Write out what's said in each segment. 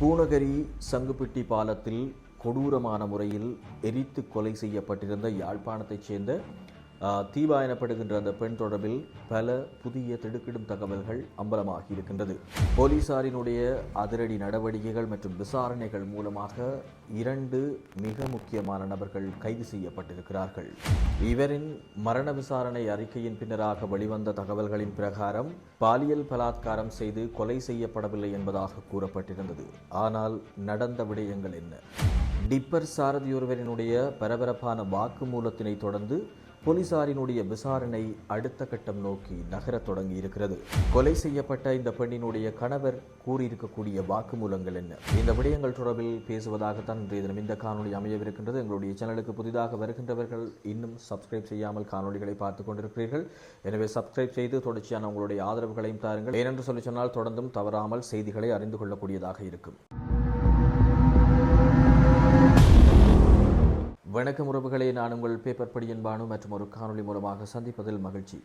பூனகரி சங்குப்பிட்டி பாலத்தில் கொடூரமான முறையில் எரித்து கொலை செய்யப்பட்டிருந்த யாழ்ப்பாணத்தைச் சேர்ந்த தீபா எனப்படுகின்ற அந்த பெண் தொடர்பில் பல புதிய திடுக்கிடும் தகவல்கள் அம்பலமாகி இருக்கின்றது போலீசாரினுடைய அதிரடி நடவடிக்கைகள் மற்றும் விசாரணைகள் மூலமாக இரண்டு மிக முக்கியமான நபர்கள் கைது செய்யப்பட்டிருக்கிறார்கள். இவரின் மரண விசாரணை அறிக்கையின் பின்னராக வெளிவந்த தகவல்களின் பிரகாரம் பாலியல் பலாத்காரம் செய்து கொலை செய்யப்படவில்லை என்பதாக கூறப்பட்டிருந்தது. ஆனால் நடந்த விடயங்கள் என்ன? டிப்பர் சாரதியொருவரினுடைய பரபரப்பான வாக்குமூலத்தினை தொடர்ந்து போலீசாரினுடைய விசாரணை அடுத்த கட்டம் நோக்கி நகரத் தொடங்கி இருக்கிறது கொலை செய்யப்பட்ட இந்த பெண்ணினுடைய கணவர் கூறியிருக்கக்கூடிய வாக்குமூலங்கள் என்ன? இந்த விடயங்கள் தொடர்பில் பேசுவதாகத்தான் இன்றைய தினம் இந்த காணொலி அமையவிருக்கின்றது. எங்களுடைய சேனலுக்கு புதிதாக வருகின்றவர்கள் இன்னும் சப்ஸ்கிரைப் செய்யாமல் காணொளிகளை பார்த்து கொண்டிருக்கிறீர்கள். எனவே சப்ஸ்கிரைப் செய்து தொடர்ச்சியான உங்களுடைய ஆதரவுகளையும் தாருங்கள். ஏனென்று சொல்லி சொன்னால் தொடர்ந்தும் தவறாமல் செய்திகளை அறிந்து கொள்ளக்கூடியதாக இருக்கும். வணக்கம் உறவுகளை நான் உங்கள் பேப்பர் படியின் பானு மற்றும் ஒரு காணொளி மூலமாக சந்திப்பதில் மகிழ்ச்சி.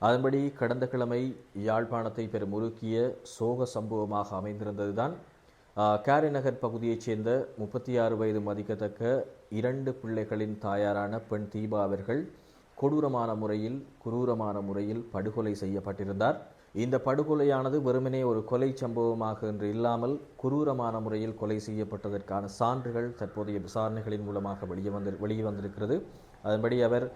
அதன்படி கடந்த கிழமை யாழ்ப்பாணத்தை பெரும் உருக்கிய சோக சம்பவமாக அமைந்திருந்ததுதான் ஆஹ், நகர் பகுதியைச் சேர்ந்த முப்பத்தி ஆறு வயது மதிக்கத்தக்க இரண்டு பிள்ளைகளின் தாயாரான பெண் தீபா அவர்கள் கொடூரமான முறையில் குரூரமான முறையில் படுகொலை செய்யப்பட்டிருந்தார். இந்த படுகொலையானது வெறுமனே ஒரு கொலை சம்பவமாக என்று இல்லாமல் குரூரமான முறையில் கொலை செய்யப்பட்டதற்கான சான்றுகள் தற்போதைய விசாரணைகளின் மூலமாக வெளியே வந்து வெளியே வந்திருக்கிறது. அதன்படி அவர்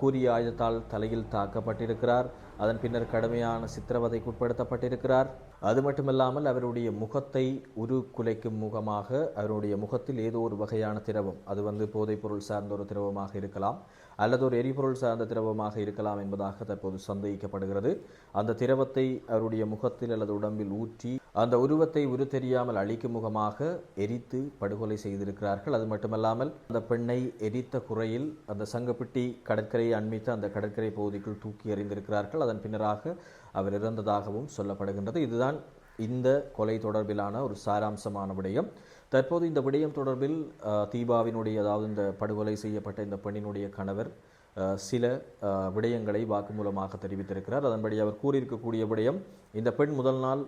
கூறிய ஆயுதத்தால் தலையில் தாக்கப்பட்டிருக்கிறார். அதன் பின்னர் கடுமையான சித்திரவதைக்கு உட்படுத்தப்பட்டிருக்கிறார் அது மட்டுமல்லாமல் அவருடைய முகத்தை உரு குலைக்கும் முகமாக அவருடைய முகத்தில் ஏதோ ஒரு வகையான திரவம் அது வந்து போதைப்பொருள் சார்ந்த ஒரு திரவமாக இருக்கலாம் அல்லது ஒரு எரிபொருள் சார்ந்த திரவமாக இருக்கலாம் என்பதாக தற்போது சந்தேகிக்கப்படுகிறது. அந்த திரவத்தை அவருடைய முகத்தில் அல்லது உடம்பில் ஊற்றி அந்த உருவத்தை உரு தெரியாமல் அழிக்கும் முகமாக எரித்து படுகொலை செய்திருக்கிறார்கள். அது மட்டுமல்லாமல் அந்த பெண்ணை எரித்த குறையில் அந்த சங்கப்பிட்டி கடற்கரையை அண்மித்த அந்த கடற்கரை பகுதிக்குள் தூக்கி எறிந்திருக்கிறார்கள். அதன் பின்னராக அவர் இறந்ததாகவும் சொல்லப்படுகின்றது. இதுதான் இந்த கொலை தொடர்பிலான ஒரு சாராம்சமான விடயம். தற்போது இந்த விடயம் தொடர்பில் தீபாவினுடைய அதாவது இந்த படுகொலை செய்யப்பட்ட இந்த பெண்ணினுடைய கணவர் சில விடயங்களை வாக்குமூலமாக தெரிவித்திருக்கிறார். அதன்படி அவர் கூறியிருக்கக்கூடிய விடயம் இந்த பெண் முதல் நாள்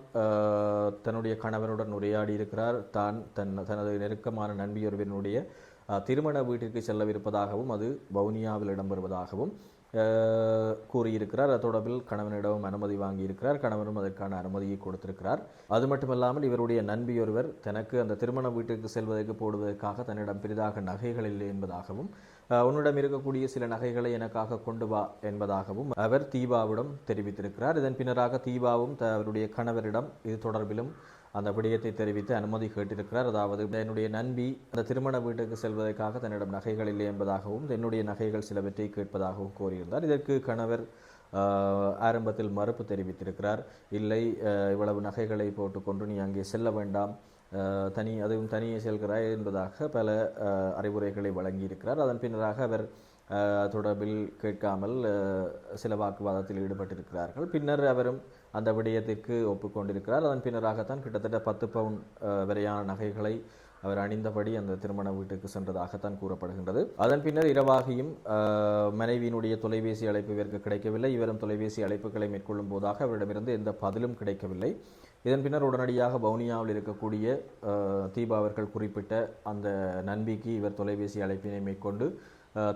தன்னுடைய கணவனுடன் உரையாடி இருக்கிறார். தான் தன் தனது நெருக்கமான நண்பியொருவனுடைய திருமண வீட்டிற்கு செல்லவிருப்பதாகவும் அது வவுனியாவில் இடம்பெறுவதாகவும் கூறியிருக்கிறார். அது தொடர்பில் கணவனிடம் அனுமதி வாங்கியிருக்கிறார். கணவரும் அதற்கான அனுமதியை கொடுத்திருக்கிறார். அது மட்டுமல்லாமல் இவருடைய நண்பியொருவர் தனக்கு அந்த திருமண வீட்டுக்கு செல்வதற்கு போடுவதற்காக தன்னிடம் பெரிதாக நகைகள் இல்லை என்பதாகவும் உன்னிடம் இருக்கக்கூடிய சில நகைகளை எனக்காக கொண்டு வா என்பதாகவும் அவர் தீபாவிடம் தெரிவித்திருக்கிறார். இதன் பின்னராக தீபாவும் த- அவருடைய கணவரிடம் இது தொடர்பிலும் அந்த விடயத்தை தெரிவித்து அனுமதி கேட்டிருக்கிறார். அதாவது என்னுடைய நண்பி அந்த திருமண வீட்டுக்கு செல்வதற்காக தன்னிடம் நகைகள் இல்லை என்பதாகவும் என்னுடைய நகைகள் சிலவற்றை கேட்பதாகவும் கூறியிருந்தார். இதற்கு கணவர் ஆரம்பத்தில் மறுப்பு தெரிவித்திருக்கிறார். இல்லை இவ்வளவு நகைகளை போட்டுக்கொண்டு நீ அங்கே செல்ல வேண்டாம். தனி அதுவும் தனியே செல்கிறாய் என்பதாக பல அறிவுரைகளை வழங்கியிருக்கிறார். அதன் பின்னராக அவர் தொடர்பில் கேட்காமல் சில வாக்குவாதத்தில் ஈடுபட்டிருக்கிறார்கள். பின்னர் அவரும் அந்த விடயத்திற்கு ஒப்புக்கொண்டிருக்கிறார். அதன் பின்னராகத்தான் கிட்டத்தட்ட பத்து பவுன் வரையான நகைகளை அவர் அணிந்தபடி அந்த திருமண வீட்டுக்கு சென்றதாகத்தான் கூறப்படுகின்றது. அதன் பின்னர் இரவாகியும் மனைவியினுடைய தொலைபேசி அழைப்பு இவருக்கு கிடைக்கவில்லை. இவரும் தொலைபேசி அழைப்புகளை மேற்கொள்ளும் போதாக அவரிடமிருந்து எந்த பதிலும் கிடைக்கவில்லை. இதன் பின்னர் உடனடியாக வவுனியாவில் இருக்கக்கூடிய தீபா அவர்கள் குறிப்பிட்ட அந்த நண்பிக்கு இவர் தொலைபேசி அழைப்பினை மேற்கொண்டு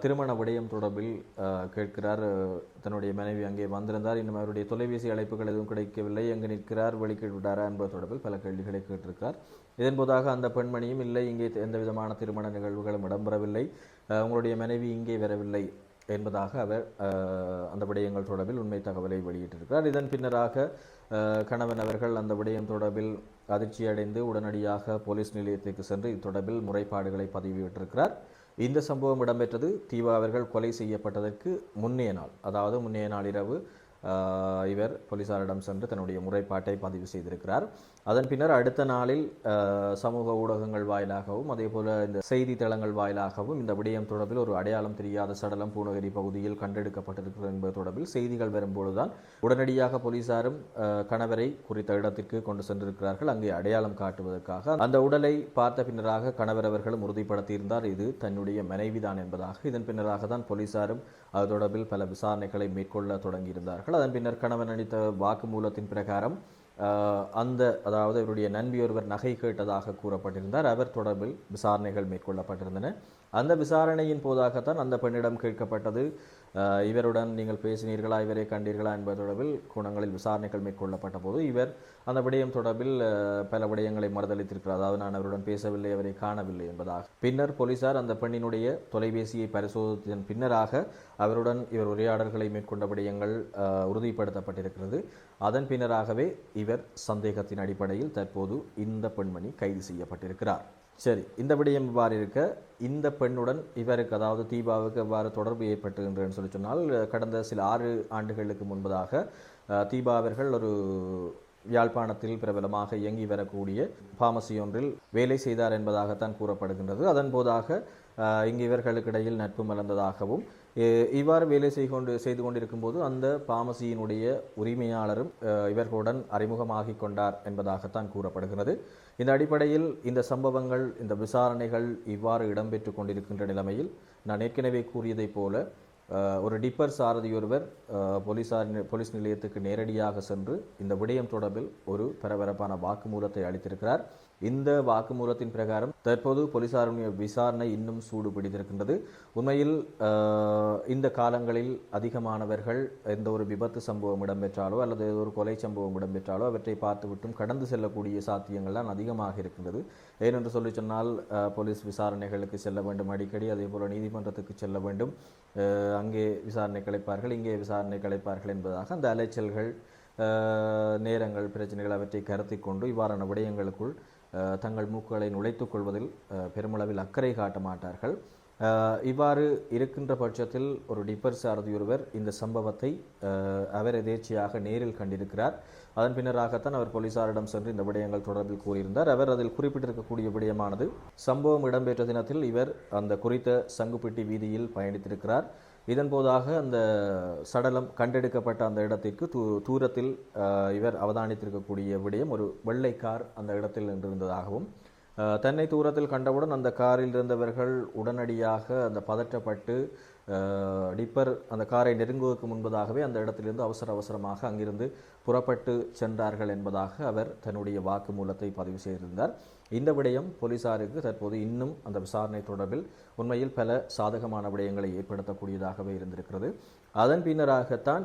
திருமண விடயம் தொடர்பில் கேட்கிறார். தன்னுடைய மனைவி அங்கே வந்திருந்தார். இன்னும் அவருடைய தொலைபேசி அழைப்புகள் எதுவும் கிடைக்கவில்லை. எங்கு நிற்கிறார்? வெளிக்கிட்டு விட்டாரா என்பது தொடர்பில் பல கேள்விகளை கேட்டிருக்கிறார் இதன் போதாக அந்த பெண்மணியும் இல்லை இங்கே எந்த விதமான திருமண நிகழ்வுகளும் இடம்பெறவில்லை. உங்களுடைய மனைவி இங்கே வரவில்லை என்பதாக அவர் அந்த விடயங்கள் தொடர்பில் உண்மை தகவலை வெளியிட்டிருக்கிறார். இதன் பின்னராக கணவன் அவர்கள் அந்த விடயம் தொடர்பில் அதிர்ச்சியடைந்து உடனடியாக போலீஸ் நிலையத்திற்கு சென்று இது தொடர்பில் முறைப்பாடுகளை பதிவிட்டிருக்கிறார். இந்த சம்பவம் இடம்பெற்றது தீபா அவர்கள் கொலை செய்யப்பட்டதற்கு முன்னைய நாள். அதாவது முன்னைய நாள் இரவு இவர் போலீசாரிடம் சென்று தன்னுடைய முறைப்பாட்டை பதிவு செய்திருக்கிறார். அதன் பின்னர் அடுத்த நாளில் சமூக ஊடகங்கள் வாயிலாகவும் அதே போல இந்த செய்தித்தளங்கள் வாயிலாகவும் இந்த விடயம் தொடர்பில் ஒரு அடையாளம் தெரியாத சடலம் பூநகரி பகுதியில் கண்டெடுக்கப்பட்டிருக்கிறது என்பது தொடர்பில் செய்திகள் வரும்பொழுதுதான் உடனடியாக போலீசாரும் கணவரை குறித்த இடத்திற்கு கொண்டு சென்றிருக்கிறார்கள். அங்கே அடையாளம் காட்டுவதற்காக அந்த உடலை பார்த்த பின்னராக கணவர் அவர்களும் உறுதிப்படுத்தியிருந்தார். இது தன்னுடைய மனைவிதான் என்பதாக. இதன் பின்னராக தான் போலீசாரும் அது தொடர்பில் பல விசாரணைகளை மேற்கொள்ள தொடங்கியிருந்தார்கள். அதன் பின்னர் கணவன் அளித்த வாக்குமூலத்தின் பிரகாரம் அந்த அதாவது இவருடைய நண்பி ஒருவர் நகை கேட்டதாக கூறப்பட்டிருந்தார். அவர் தொடர்பில் விசாரணைகள் மேற்கொள்ளப்பட்டிருந்தன. அந்த விசாரணையின் போதாகத்தான் அந்த பெண்ணிடம் கேட்கப்பட்டது. இவருடன் நீங்கள் பேசினீர்களா இவரை கண்டீர்களா என்பது தொடர்பில் குணங்களில் விசாரணைகள் மேற்கொள்ளப்பட்ட போது இவர் அந்த விடயம் தொடர்பில் பல விடயங்களை மறுதளித்திருக்கிறார். அதாவது நான் அவருடன் பேசவில்லை அவரை காணவில்லை என்பதாக. பின்னர் போலீசார் அந்த பெண்ணினுடைய தொலைபேசியை பரிசோதித்ததன் பின்னராக அவருடன் இவர் உரையாடல்களை மேற்கொண்ட விடயங்கள் உறுதிப்படுத்தப்பட்டிருக்கிறது. அதன் பின்னராகவே இவர் சந்தேகத்தின் அடிப்படையில் தற்போது இந்த பெண்மணி கைது செய்யப்பட்டிருக்கிறார். சரி இந்த விடயம் இவ்வாறு இருக்க? இந்த பெண்ணுடன் இவருக்கு அதாவது தீபாவுக்கு எவ்வாறு தொடர்பு ஏற்பட்டுகின்றன்னு சொல்லி சொன்னால் கடந்த சில ஆறு ஆண்டுகளுக்கு முன்பதாக தீபாவர்கள் தீபா அவர்கள் ஒரு யாழ்ப்பாணத்தில் பிரபலமாக இயங்கி வரக்கூடிய பாமசி ஒன்றில் வேலை செய்தார் என்பதாகத்தான் கூறப்படுகின்றது. அதன் போதாக இங்கு இவர்களுக்கிடையில் நட்பு மலர்ந்ததாகவும் இவ்வாறு வேலை செய்து கொண்டு செய்து கொண்டிருக்கும் போது அந்த பாமசியினுடைய உரிமையாளரும் இவர்களுடன் அறிமுகமாகி கொண்டார் என்பதாகத்தான் கூறப்படுகிறது. இந்த அடிப்படையில் இந்த சம்பவங்கள் இந்த விசாரணைகள் இவ்வாறு இடம்பெற்று கொண்டிருக்கின்ற நிலைமையில் நான் ஏற்கனவே கூறியதைப் போல ஒரு டிப்பர் சாரதி ஒருவர் போலீசார் போலீஸ் நிலையத்துக்கு நேரடியாக சென்று இந்த விடயம் தொடர்பில் ஒரு பரபரப்பான வாக்குமூலத்தை அளித்திருக்கிறார். இந்த வாக்குமூலத்தின் பிரகாரம் தற்போது போலீசாருடைய விசாரணை இன்னும் சூடு பிடித்திருக்கின்றது உண்மையில் இந்த காலங்களில் அதிகமானவர்கள் எந்த ஒரு விபத்து சம்பவம் இடம்பெற்றாலோ அல்லது ஒரு கொலை சம்பவம் இடம்பெற்றாலோ அவற்றை பார்த்துவிட்டும் கடந்து செல்லக்கூடிய சாத்தியங்கள்லாம் அதிகமாக இருக்கின்றது. ஏனென்று சொல்லி சொன்னால் போலீஸ் விசாரணைகளுக்கு செல்ல வேண்டும். அடிக்கடி அதே போல நீதிமன்றத்துக்கு செல்ல வேண்டும். அஹ், அங்கே விசாரணை கலைப்பார்கள் இங்கே விசாரணை கலைப்பார்கள் என்பதாக அந்த அலைச்சல்கள் நேரங்கள் பிரச்சனைகள் அவற்றை கருத்தில் கொண்டு இவ்வாறான விடயங்களுக்குள் தங்கள் மூக்குகளை நுழைத்துக் கொள்வதில் பெருமளவில் அக்கறை காட்ட மாட்டார்கள். இவ்வாறு இருக்கின்ற பட்சத்தில் ஒரு டிப்பர் சாரதி ஒருவர் இந்த சம்பவத்தை அவர் எதேர்ச்சியாக நேரில் கண்டிருக்கிறார். அதன் பின்னராகத்தான் அவர் போலீசாரிடம் சென்று இந்த விடயங்கள் தொடர்பில் கூறியிருந்தார். அவர் அதில் குறிப்பிட்டிருக்கக்கூடிய விடயமானது சம்பவம் இடம்பெற்ற தினத்தில் இவர் அந்த குறித்த சங்குப்பட்டி வீதியில் பயணித்திருக்கிறார். இதன் போதாக அந்த சடலம் கண்டெடுக்கப்பட்ட அந்த இடத்திற்கு தூ தூரத்தில் இவர் அவதானித்திருக்கக்கூடிய விடயம் ஒரு வெள்ளை கார் அந்த இடத்தில் நின்றிருந்ததாகவும் தன்னை தூரத்தில் கண்டவுடன் அந்த காரில் இருந்தவர்கள் உடனடியாக அந்த பதற்றப்பட்டு டிப்பர் அந்த காரை நெருங்குவதற்கு முன்பதாகவே அந்த இடத்திலிருந்து அவசர அவசரமாக அங்கிருந்து புறப்பட்டு சென்றார்கள் என்பதாக அவர் தன்னுடைய வாக்குமூலத்தை பதிவு செய்திருந்தார். இந்த விடயம் போலீசாருக்கு தற்போது இன்னும் அந்த விசாரணை தொடர்பில் உண்மையில் பல சாதகமான விடயங்களை ஏற்படுத்தக்கூடியதாகவே இருந்திருக்கிறது. அதன் பின்னராகத்தான்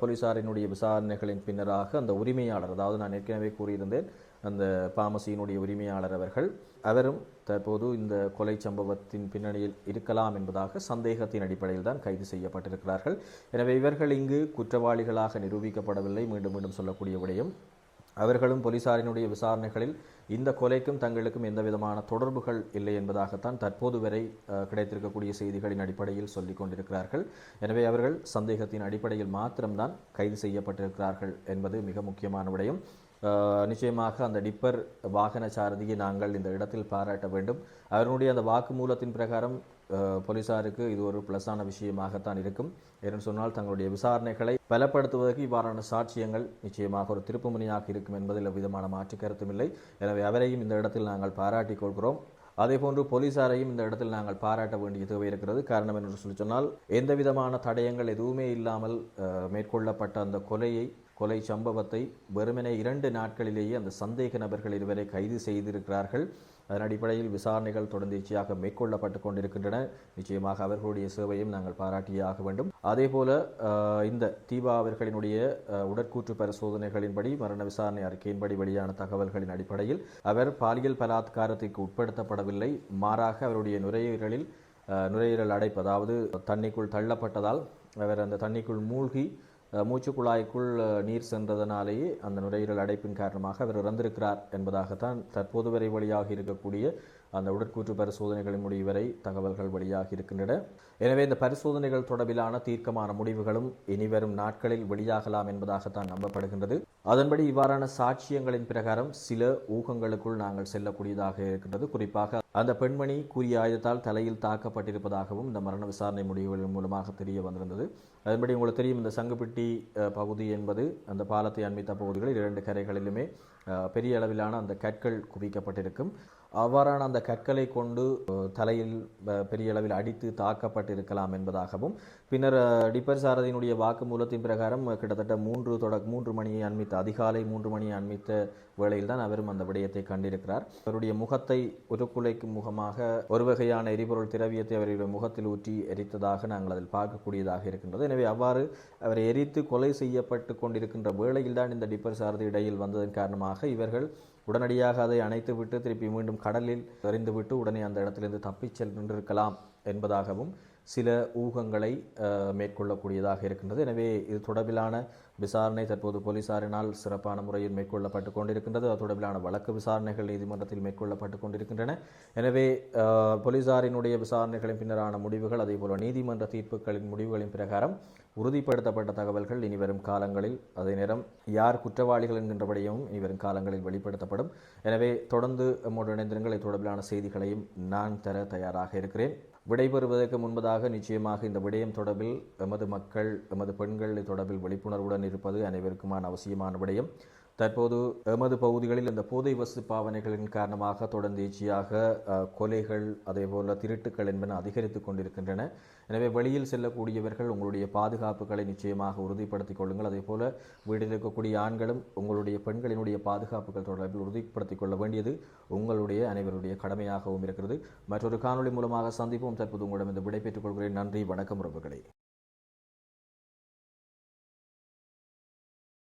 போலீசாரினுடைய விசாரணைகளின் பின்னராக அந்த உரிமையாளர் அதாவது நான் ஏற்கனவே கூறியிருந்தேன் அந்த பாமசியினுடைய உரிமையாளர் அவர்கள் அவரும் தற்போது இந்த கொலை சம்பவத்தின் பின்னணியில் இருக்கலாம் என்பதாக சந்தேகத்தின் அடிப்படையில் தான் கைது செய்யப்பட்டிருக்கிறார்கள். எனவே இவர்கள் இங்கு குற்றவாளிகளாக நிரூபிக்கப்படவில்லை. மீண்டும் மீண்டும் சொல்லக்கூடிய விடயம் அவர்களும் போலீசாரினுடைய விசாரணைகளில் இந்த கொலைக்கும் தங்களுக்கும் எந்தவிதமான தொடர்புகள் இல்லை என்பதாகத்தான் தற்போது வரை கிடைத்திருக்கக்கூடிய செய்திகளின் அடிப்படையில் சொல்லிக் கொண்டிருக்கிறார்கள். எனவே அவர்கள் சந்தேகத்தின் அடிப்படையில் மாத்திரம்தான் கைது செய்யப்பட்டிருக்கிறார்கள் என்பது மிக முக்கியமான விடயம். நிச்சயமாக அந்த டிப்பர் வாகன சாரதியை நாங்கள் இந்த இடத்தில் பாராட்ட வேண்டும். அவருடைய அந்த வாக்குமூலத்தின் பிரகாரம் போலீசாருக்கு இது ஒரு ப்ளஸான விஷயமாகத்தான் இருக்கும். ஏன்னு சொன்னால் தங்களுடைய விசாரணைகளை பலப்படுத்துவதற்கு இவ்வாறான சாட்சியங்கள் நிச்சயமாக ஒரு திருப்புமுனையாக இருக்கும் என்பதில் விதமான மாற்று கருத்தும் இல்லை. எனவே அவரையும் இந்த இடத்தில் நாங்கள் பாராட்டிக் கொள்கிறோம். அதேபோன்று போலீசாரையும் இந்த இடத்தில் நாங்கள் பாராட்ட வேண்டிய தேவை இருக்கிறது. காரணம் என்று சொல்லி சொன்னால் எந்த விதமான தடயங்கள் எதுவுமே இல்லாமல் மேற்கொள்ளப்பட்ட அந்த கொலையை கொலை சம்பவத்தை வெறுமனே இரண்டு நாட்களிலேயே அந்த சந்தேக நபர்கள் இருவரை கைது செய்திருக்கிறார்கள். அதன் அடிப்படையில் விசாரணைகள் தொடர்ந்துச்சியாக மேற்கொள்ளப்பட்டு கொண்டிருக்கின்றன. நிச்சயமாக அவர்களுடைய சேவையும் நாங்கள் பாராட்டியே ஆக வேண்டும். அதே போல இந்த தீபா அவர்களினுடைய உடற்கூற்று பரிசோதனைகளின்படி மரண விசாரணை அறிக்கையின்படி வெளியான தகவல்களின் அடிப்படையில் அவர் பாலியல் பலாத்காரத்திற்கு உட்படுத்தப்படவில்லை. மாறாக அவருடைய நுரையீரலில் நுரையீரல் அடைப்பு அதாவது தண்ணிக்குள் தள்ளப்பட்டதால் அவர் அந்த தண்ணிக்குள் மூழ்கி மூச்சு குழாய்க்குள் நீர் சென்றதனாலேயே அந்த நுரையீரல் அடைப்பின் காரணமாக அவர் இறந்திருக்கிறார் என்பதாகத்தான் தற்போது வரை வெளியாகி இருக்கக்கூடிய அந்த உடற்கூற்று பரிசோதனைகளின் முடிவு வரை தகவல்கள் வெளியாகி இருக்கின்றன. எனவே இந்த பரிசோதனைகள் தொடர்பிலான தீர்க்கமான முடிவுகளும் இனிவரும் நாட்களில் வெளியாகலாம் என்பதாகத்தான் நம்பப்படுகின்றது. அதன்படி இவ்வாறான சாட்சியங்களின் பிரகாரம் சில ஊகங்களுக்குள் நாங்கள் செல்லக்கூடியதாக இருக்கின்றது. குறிப்பாக அந்த பெண்மணி கூறிய ஆயுதத்தால் தலையில் தாக்கப்பட்டிருப்பதாகவும் இந்த மரண விசாரணை முடிவுகளின் மூலமாக தெரிய வந்திருந்தது. அதன்படி உங்களுக்கு தெரியும் இந்த சங்குப்பிட்டி பகுதி என்பது அந்த பாலத்தை அண்மித்த பகுதிகளில் இரண்டு கரைகளிலுமே பெரிய அளவிலான அந்த கற்கள் குவிக்கப்பட்டிருக்கும். அவ்வாறான அந்த கற்களை கொண்டு தலையில் பெரிய அளவில் அடித்து தாக்கப்பட்டிருக்கலாம் என்பதாகவும் பின்னர் டிப்பர் சாரதியினுடைய வாக்குமூலத்தின் பிரகாரம் கிட்டத்தட்ட மூன்று தொட மூன்று மணியை அண்மித்த அதிகாலை மூன்று மணியை அண்மித்த வேளையில் தான் அவரும் அந்த விடயத்தை கண்டிருக்கிறார். அவருடைய முகத்தை உருக்குலைக்கும் முகமாக ஒரு வகையான எரிபொருள் திரவியத்தை அவருடைய முகத்தில் ஊற்றி எரித்ததாக நாங்கள் அதில் பார்க்கக்கூடியதாக இருக்கின்றது. எனவே அவ்வாறு அவரை எரித்து கொலை செய்யப்பட்டு கொண்டிருக்கின்ற வேளையில் தான் இந்த டிப்பர் சாரதி இடையில் வந்ததன் காரணமாக இவர்கள் உடனடியாக அதை அணைத்துவிட்டு திருப்பி மீண்டும் கடலில் எறிந்துவிட்டு உடனே அந்த இடத்திலிருந்து தப்பிச் சென்றிருக்கலாம் என்பதாகவும் சில ஊகங்களை மேற்கொள்ளக்கூடியதாக இருக்கின்றது. எனவே இது தொடர்பிலான விசாரணை தற்போது போலீசாரினால் சிறப்பான முறையில் மேற்கொள்ளப்பட்டு கொண்டிருக்கின்றது. அது தொடர்பிலான வழக்கு விசாரணைகள் நீதிமன்றத்தில் மேற்கொள்ளப்பட்டு கொண்டிருக்கின்றன. எனவே போலீசாரினுடைய விசாரணைகளின் பின்னரான முடிவுகள் அதேபோல நீதிமன்ற தீர்ப்புகளின் முடிவுகளின் பிரகாரம் உறுதிப்படுத்தப்பட்ட தகவல்கள் இனிவரும் காலங்களில் அதே நேரம் யார் குற்றவாளிகள் என்கின்றபடியும் இனிவரும் காலங்களில் வெளிப்படுத்தப்படும். எனவே தொடர்ந்து நம்முடைய இணைந்திருங்கள். தொடர்பிலான செய்திகளையும் நான் தர தயாராக இருக்கிறேன். விடைபெறுவதற்கு முன்பதாக நிச்சயமாக இந்த விடயம் தொடர்பில் எமது மக்கள் எமது பெண்கள் தொடர்பில் விழிப்புணர்வுடன் இருப்பது அனைவருக்குமான அவசியமான விடயம். தற்போது எமது பகுதிகளில் இந்த போதை வசு பாவனைகளின் காரணமாக தொடர்ந்து ஈச்சியாக அதே கொலைகள் திருட்டுக்கள் என்பன அதிகரித்து கொண்டிருக்கின்றன. எனவே வெளியில் செல்லக்கூடியவர்கள் உங்களுடைய பாதுகாப்புகளை நிச்சயமாக உறுதிப்படுத்திக் கொள்ளுங்கள். அதேபோல வீட்டில் இருக்கக்கூடிய ஆண்களும் உங்களுடைய பெண்களினுடைய பாதுகாப்புகள் தொடர்பில் உறுதிப்படுத்திக் கொள்ள வேண்டியது உங்களுடைய அனைவருடைய கடமையாகவும் இருக்கிறது. மற்றொரு காணொளி மூலமாக சந்திப்போம். தற்போது உங்களிடம் இந்த விடைபெற்றுக் கொள்கிறேன். நன்றி வணக்கம் உறவுகளே.